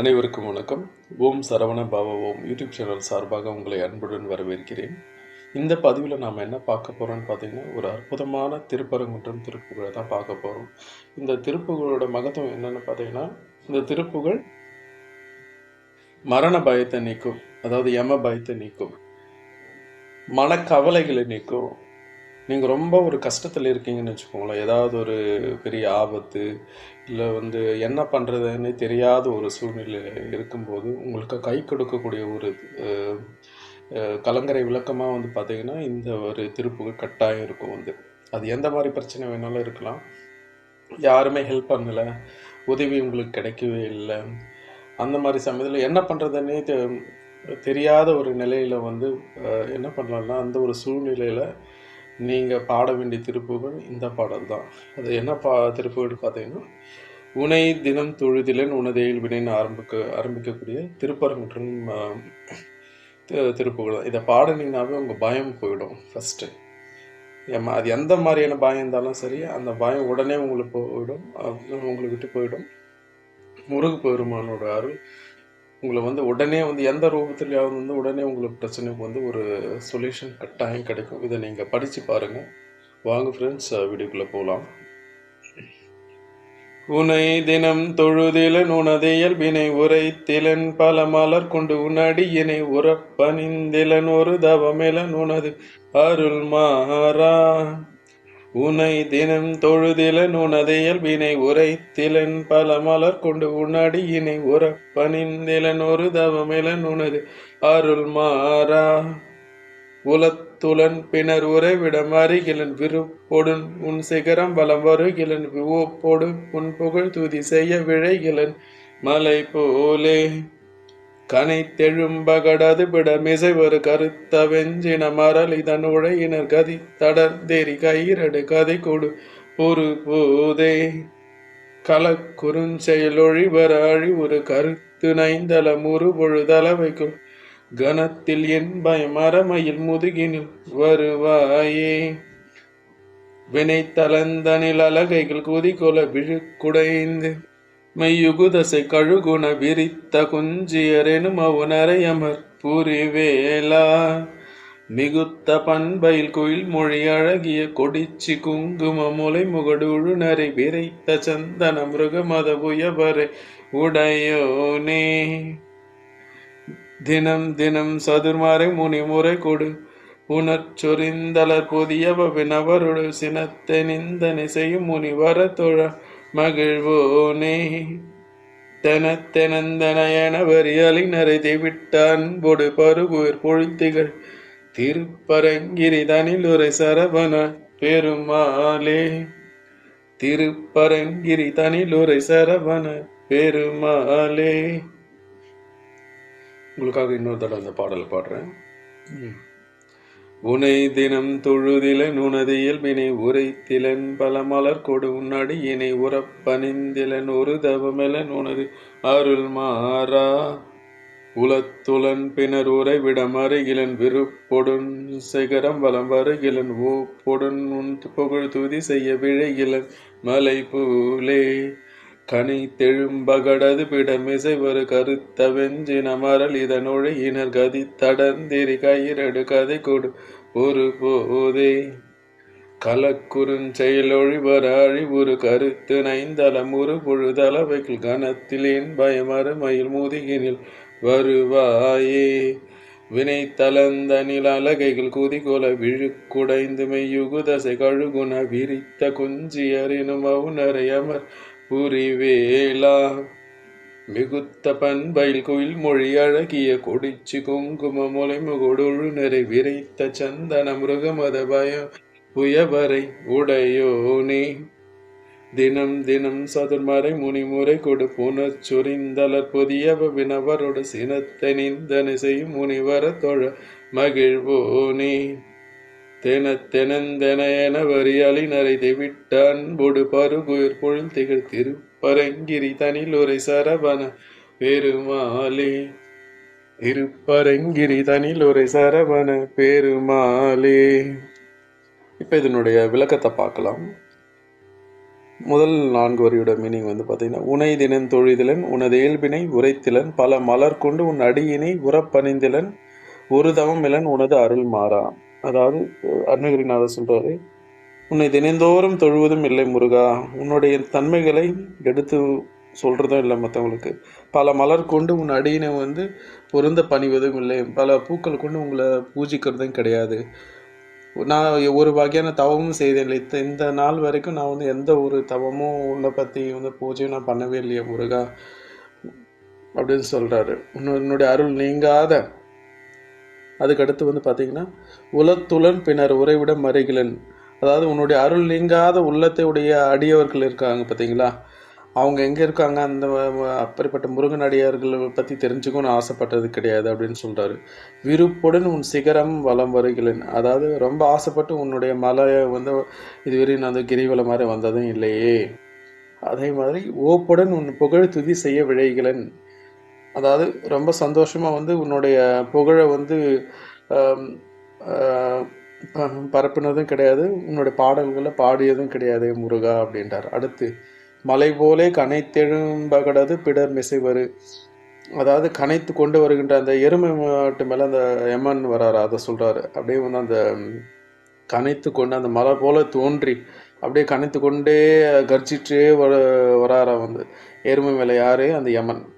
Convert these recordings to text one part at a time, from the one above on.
அனைவருக்கும் வணக்கம். ஓம் சரவண பாப ஓம் யூடியூப் சேனல் சார்பாக உங்களை அன்புடன் வரவேற்கிறேன். இந்த பதிவில் நாம் என்ன பார்க்க போகிறோம்னு பார்த்தீங்கன்னா ஒரு அற்புதமான திருப்பரங்குன்றம் திருப்புகழை தான் பார்க்க போகிறோம் இந்த திருப்புகளோட மகத்துவம் என்னென்னு பார்த்தீங்கன்னா இந்த திருப்புகள் மரண பயத்தை நீக்கும் அதாவது யம பயத்தை நீக்கும் மனக்கவலைகளை நீக்கும் நீங்கள் ரொம்ப ஒரு கஷ்டத்தில் இருக்கீங்கன்னு வச்சுக்கோங்களேன். ஏதாவது ஒரு பெரிய ஆபத்து இல்லை வந்து என்ன பண்ணுறதுன்னு தெரியாத ஒரு சூழ்நிலை இருக்கும்போது உங்களுக்கு கை கொடுக்கக்கூடிய ஒரு கலங்கரை விளக்கமாக வந்து பார்த்தீங்கன்னா இந்த ஒரு திருப்புகள் கட்டாயம் இருக்கும் வந்து. அது எந்த மாதிரி பிரச்சனை வேணாலும் இருக்கலாம். யாருமே ஹெல்ப் பண்ணலை உதவி உங்களுக்கு கிடைக்கவே இல்லை. அந்த மாதிரி சமயத்தில் என்ன பண்ணுறதுன்னே தெ தெரியாத ஒரு நிலையில் வந்து என்ன பண்ணலாம்னா அந்த ஒரு சூழ்நிலையில் நீங்கள் பாட வேண்டிய திருப்புகள் இந்த பாடல் தான் அது என்ன பா திருப்புகள் பார்த்தீங்கன்னா உனை தினம் தொழுதிலன் உனதையில் வினைன்னு ஆரம்பிக்க ஆரம்பிக்கக்கூடிய திருப்பரங்குன்றம் திருப்புகள். தான் இதை பாடினீங்கனாவே உங்கள் பயம் போயிடும் ஃபஸ்ட்டு ஏமா அது எந்த மாதிரியான பயம் இருந்தாலும் சரி அந்த பயம் உடனே உங்களுக்கு போயிடும் உங்களை விட்டு போயிடும். முருகு பெருமானோட அருள் உங்களை வந்து உடனே வந்து எந்த ரூபத்துலையாவது வந்து உடனே உங்களுக்கு பிரச்சனைக்கு வந்து ஒரு சொல்யூஷன் கட்டாயம் கிடைக்கும். இதை நீங்கள் படித்து பாருங்கள் வாங்க ஃப்ரெண்ட்ஸ் வீடியோக்குள்ளே போகலாம் உனை தினம் தொழுதிலன் உனதையல் வினை உரைத்திலன் பல மலர் கொண்டு உனடியினை உறப்பனிந்திலன் ஒரு தவமிலன் உனது அருள் மாறா உனை தினம் தொழுதிலன் உனதையல் வினை உரைத்திலன் பல மலர் கொண்டு உனடியினை உறப்பணிந்திலன் ஒரு தவமிலன் உனது அருள் மாறா. உலத்துலன் பின்னர் உறைவிடம் அருகிலன் விருப்பொடுன் உன் சிகரம் பலம் வருகிலன் விவோப்போடு உன் புகழ் துதி செய்ய விழைகிலன் மலை போலே கனை தெழும்பகடது ஒரு கருத்த வெஞ்சின மரல் இதன் உழையினர் கதி தடர்ந்தேரி கயிரடு கதை கொடு ஒரு போதே. கலக்குறுஞ்செயலொழிவர அழிவுறு கருத்து நைந்தல முறு பொழுதளவைக்குள் கனத்தில் என் பயம் அறமையில் முதுகினில் வருவாயே. வினை தளந்தனில் அலகைகள் குதிகொல விழுக்குடைந்து மெய்யுகுதசை கழுகுண விரித்த குஞ்சியரெனும் அவுணரையமர் புரிவேலா. மிகுத்த பண்பையில் குயில் மொழி அழகிய கொடிச்சி குங்கும முலை முகடு உழுநரை விரைத்த சந்தன மிருக மத உயவரை உடையோனே. தினம் தினம் சதுர்மாரை முனி முறை கொடு உணர்ச்சொரிந்தலர் புதியவ வினவருடு சினத்தை நிந்தனை செய்யும் முனி வர தொழ. மகிழ்வோனே. தெனத்தெனந்தனையனவரியலினரை வரியலினரை தேவிட்ட அன்பொடு பருகுயிர் பொழித்திகள் திருப்பரங்கிரி தனில் ஒரு சரவண பெருமாளே. திருப்பரங்கிரி தனில் ஒரு சரவண பெருமாளே. உங்களுக்காக இன்னொரு தடவை அந்த பாடல் பாடுறேன். ம். உனை தினம் தொழுதிலன் உனது இயல்பினை உரைத்திலன் பல மலர் கொடு உன்னடி இணை உறப்பணிந்திலன் ஒரு தவமெலன் உனது அருள் மாறா. உலத்துலன் பின்னர் உறைவிடம் அருகிலன் விருப்பொடுன் சிகரம் வலம் வருகிலன் ஓப்பொடுன் உன் புகழ் துதி செய்ய விழைகிலன் மலை பூலே கனி தெழும்பகடது பிடமிசைவரு கருத்த வெஞ்சின மரல் இதன் ஒழியினர் கதி தடந்திரி கயிரடு கதை கொடு ஒரு போதே. கலக்குறுஞ்செயலொழிவர அழிவுறு கருத்து நைந்தளம் ஒரு பொழுதளவைகள் கனத்திலேன் என் பயமறுமையில் முதுகினில் வருவாயே. வினை தளந்த நில அலகைகள் குதிகோல விழுக்குடைந்து மெய்யுகுதசை கழுகுண விரித்த குஞ்சியரினும் அவுணரை அமர் புரிவேலா. மிகுத்த பண்பைல் குயில் மொழி அழகிய கொடிச்சி குங்கும முலை நிறை விரைத்த சந்தன மிருகமத பயம் புயவரை உடையோனே. தினம் தினம் சதுர்மறை முனிமுறை கொடு புனச்சுரிந்தலர் புதியவ வினவரோடு சினத்தை நிந்தனை செய்யும் முனிவர தொழ மகிழ்வோனே. தெனத்தெனந்தென வரியாளினரை தெவிட்ட அன்பொடு பருகுயிர் பொழில் திகழ் திருப்பரங்கிரி தனில் ஒரு சரவண பெருமாளே. திருப்பரங்கிரி தனில் ஒரு சரவண பெருமாளே. இப்போ இதனுடைய விளக்கத்தை பார்க்கலாம். முதல் நான்கு வரியோட மீனிங் வந்து பார்த்தீங்கன்னா உனை தினன் தொழிதிலன் உனது இயல்பினை உரைத்திலன் பல மலர் கொண்டு உன் அடியினை உறப்பணிந்திலன் ஒரு தவம் இலன் உனது அருள் மாறான் அதாவது அருணகிரிநாதர் சொல்றாரு உன்னை தினந்தோறும் தொழுவதும் இல்லை முருகா. உன்னுடைய தன்மைகளை எடுத்து சொல்றதும் இல்லை மற்றவங்களுக்கு பல மலர் கொண்டு உன் அடியினை வந்து பொருந்த பணிவதும் இல்லை. பல பூக்கள் கொண்டு உங்களை பூஜிக்கிறதும் கிடையாது. நான் ஒரு வகையான தவமும் செய்தேன் இல்லை. இந்த- இந்த நாள் வரைக்கும் நான் வந்து எந்த ஒரு தவமும் உன்னை பற்றி வந்து பூஜையும் நான் பண்ணவே இல்லையே முருகா. அப்படின்னு சொல்கிறாரு உன்னுடைய அருள் நீங்காத அதுக்கடுத்து வந்து பார்த்தீங்கன்னா உலத்துலன் பின்னர் உறைவிட மறைகிலன். அதாவது உன்னுடைய அருள் நீங்காத உள்ளத்தை உடைய அடியவர்கள் இருக்காங்க பார்த்தீங்களா அவங்க எங்கே இருக்காங்க? அந்த அப்படிப்பட்ட முருகன் அடியார்களை பற்றி தெரிஞ்சுக்கணும்னு ஆசைப்பட்டது கிடையாது அப்படின்னு சொல்கிறாரு விருப்புடன் உன் சிகரம் வலம் வருகிறேன் அதாவது ரொம்ப ஆசைப்பட்டு உன்னுடைய மலையை வந்து இதுவரை நான் அந்த கிரிவலம் மாதிரி வந்ததும் இல்லையே. அதே மாதிரி ஓப்புடன் உன் புகழ் துதி செய்ய விழைகிறேன் அதாவது ரொம்ப சந்தோஷமாக வந்து உன்னுடைய புகழை வந்து பரப்பினதும் ப- கிடையாது. உன்னுடைய பாடல்களை பாடியதும் கிடையாது முருகா அப்படின்றார். அடுத்து மலை போலே கனைத்தெழும்பகடது பிடர் மிசைவரு. அதாவது கனைத்து கொண்டு வருகின்ற அந்த எருமை மாட்டு மேலே அந்த எமன் வராரு அதை சொல்கிறாரு அப்படியே வந்து அந்த கனைத்து கொண்டு அந்த மலை போல தோன்றி அப்படியே கனைத்து கொண்டே கர்ஜிட்டே வர வராரா வந்து. எருமை மேலே யாரு? அந்த யமன்.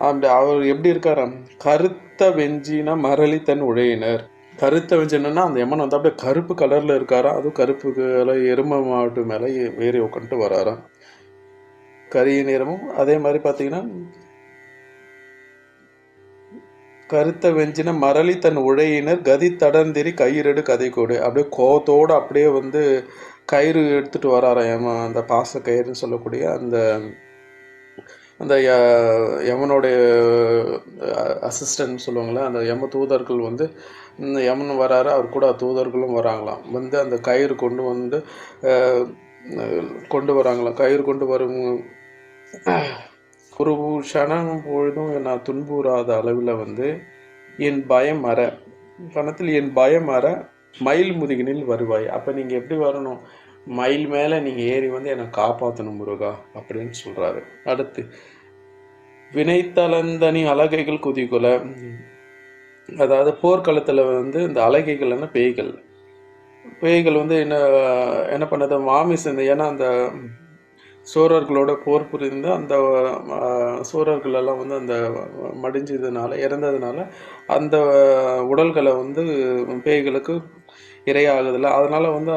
அப்படி அவர் எப்படி இருக்காராம் கருத்த வெஞ்சின மரளி தன் உழையினர். கருத்த வெஞ்சினா அந்த எம்மன் வந்து அப்படியே கருப்பு கலர்ல இருக்காராம் அதுவும் கருப்பு கலர் எருமை மாட்டு மேலே ஏறி உட்காந்துட்டு வராராம் கரிய நிறமும் அதே மாதிரி பார்த்தீங்கன்னா கருத்த வெஞ்சின மரளி தன் உழையினர். கதி தடந்திரி கயிறெடு கதை கோடு அப்படியே கோத்தோடு அப்படியே வந்து கயிறு எடுத்துட்டு வராராம் ஏமா அந்த பாச கயிறுன்னு சொல்லக்கூடிய அந்த அந்த ய- யமனுடைய அசிஸ்டன்ட் சொல்லுவாங்களே அந்த யம தூதர்கள் வந்து இந்த யமன் வராரு அவர் கூட தூதர்களும் வராங்களாம். வந்து அந்த கயிறு கொண்டு வந்து கொண்டு வராங்களாம். கயிறு கொண்டு வரும் ஒரு க்ஷணம் பொழுதும் நான் துன்புறாத அளவில் வந்து என் பயம் அற. கணத்தில் என் பயம் அற மயில் முதுகினில் வருவாய். அப்போ நீங்கள் எப்படி வரணும்? மயில் மேலே நீங்கள் ஏறி வந்து என்னை காப்பாற்றணும் முருகா அப்படின்னு சொல்கிறாரு அடுத்து வினைத்தளந்தனி அலகைகள் குதிக்குல அதாவது போர்க்களத்தில் வந்து இந்த அலகைகள்னா பேய்கள். பேய்கள் வந்து என்ன என்ன பண்ணது மாமிசம் ஏன்னா அந்த சோழர்களோட போர் புரிந்து அந்த சோழர்கள் எல்லாம் வந்து அந்த மடிஞ்சதுனால இறந்ததுனால அந்த உடல்களை வந்து பேய்களுக்கு இரையாகுதில்ல அதனால் வந்து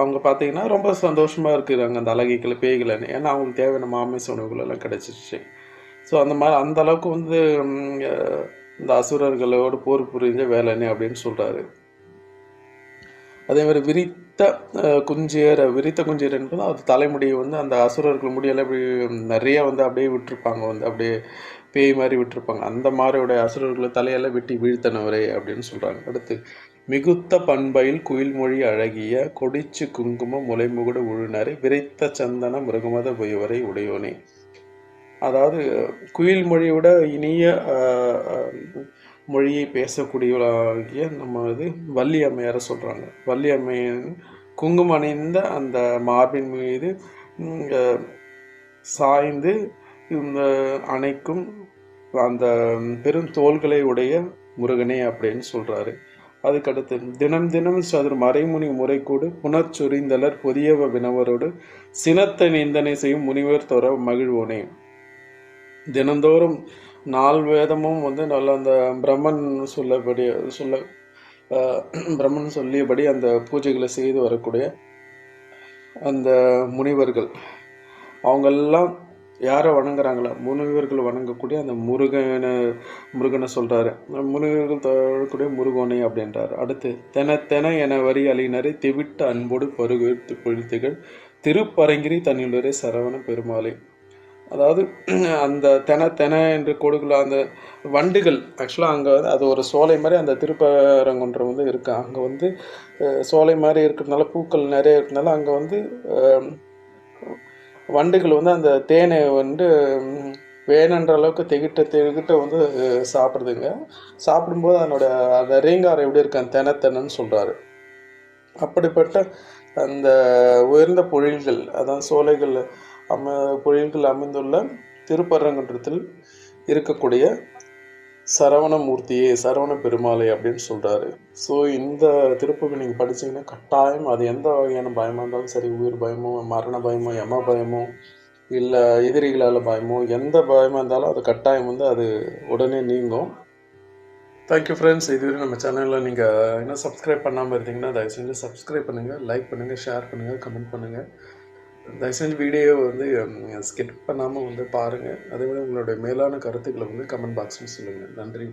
அவங்க பார்த்தீங்கன்னா ரொம்ப சந்தோஷமாக இருக்கிறாங்க அந்த அழகிகளை பேய்கள்னு ஏன்னா அவங்களுக்கு தேவையான மாமிச உணவுகள் எல்லாம் கிடைச்சிருச்சு. ஸோ அந்த மாதிரி அந்த அளவுக்கு வந்து இந்த அசுரர்களோட போர் புரிஞ்ச வேலைன்னு அப்படின்னு சொல்கிறாரு அதே மாதிரி விரித்த குஞ்சியர் விரித்த குஞ்சியர் என்பது அது தலைமுடியை வந்து அந்த அசுரர்கள் முடியெல்லாம் இப்படி நிறைய வந்து அப்படியே விட்டுருப்பாங்க. வந்து அப்படியே பேய் மாதிரி விட்டுருப்பாங்க. அந்த மாதிரியோட அசுரர்களை தலையெல்லாம் வெட்டி வீழ்த்தனவரே அப்படின்னு சொல்கிறாங்க அடுத்து மிகுத்த பண்பையில் குயில்மொழி அழகிய கொடிச்சு குங்கும முலைமுகுடு உழுநரை விரைத்த சந்தன மிருகமத புயவரை உடையோனே. அதாவது குயில் மொழியோட இனிய மொழியை பேசக்கூடியவளாகிய நம்ம இது வள்ளியம்மையாரை சொல்கிறாங்க வள்ளி அம்மையின் குங்குமம் அணிந்த அந்த மார்பின் மீது சாய்ந்து இந்த அணைக்கும் அந்த பெரும் தோள்களை உடைய முருகனே அப்படின்னு சொல்கிறாரு அதுக்கடுத்து தினம் தினம் சதுர் மறைமுனி முறைக்கூடு புனர்ச்சொரிந்தலர் புதியவ வினவரோடு சினத்த நிந்தனை செய்யும் முனிவர் தோற மகிழ்வோனே. தினந்தோறும் நால் வேதமும் வந்து நல்ல அந்த பிரம்மன் சொல்லபடி சொல்ல பிரம்மன் சொல்லியபடி அந்த பூஜைகளை செய்து வரக்கூடிய அந்த முனிவர்கள். அவங்கெல்லாம் யாரை வணங்குறாங்களோ? முனிவர்கள் வணங்கக்கூடிய அந்த முருகனை முருகனை சொல்கிறாரு முனிவர்கள் தழக்கூடிய முருகோனை அப்படின்றார். அடுத்து தென தென என வரி அழியினரை திவிட்ட அன்போடு பருகுத்து பொழித்துகள் திருப்பரங்கிரி தன்னுடைய சரவண பெருமாளை. அதாவது அந்த தென தென என்று கொடுக்குள்ள அந்த வண்டுகள் ஆக்சுவலாக அங்கே வந்து அது ஒரு சோலை மாதிரி அந்த திருப்பரங்குன்றம் வந்து இருக்கு. அங்கே வந்து சோலை மாதிரி இருக்கிறதுனால பூக்கள் நிறைய இருக்கிறதுனால அங்கே வந்து வண்டுகள் வந்து அந்த தேனை வந்து வேணுன்ற அளவுக்கு திகிட்ட திகிட்ட வந்து சாப்பிடுதுங்க. சாப்பிடும்போது அதனோட அந்த ரீங்காரம் எப்படி இருக்கு? அந்த தென சொல்கிறாரு அப்படிப்பட்ட அந்த உயர்ந்த பொழில்கள் அதான் சோலைகள் அம பொழில்கள் அமைந்துள்ள திருப்பரங்குன்றத்தில் இருக்கக்கூடிய சரவணமூர்த்தியே சரவண பெருமாளை அப்படின்னு சொல்கிறாரு ஸோ இந்த திருப்புக்கு நீங்கள் படிச்சீங்கன்னா கட்டாயம் அது எந்த வகையான பயமாக இருந்தாலும் சரி உயிர் பயமோ மரண பயமோ எம பயமோ இல்லை எதிரிகளால் பயமோ எந்த பயமாக இருந்தாலும் அது கட்டாயம் வந்து அது உடனே நீங்கும். தேங்க்யூ ஃப்ரெண்ட்ஸ் இதுவரை நம்ம சேனலில் நீங்கள் இன்னும் சப்ஸ்கிரைப் பண்ணாமல் இருந்தீங்கன்னா தயவு செஞ்சு சப்ஸ்கிரைப் பண்ணுங்கள் லைக் பண்ணுங்கள் ஷேர் பண்ணுங்கள் கமெண்ட் பண்ணுங்கள் தயவு செஞ்சு வீடியோ வந்து ஸ்கிப் பண்ணாமல் வந்து பாருங்கள் அதே மாதிரி உங்களுடைய மேலான கருத்துக்களை வந்து கமெண்ட் பாக்ஸில் சொல்லுங்கள் நன்றி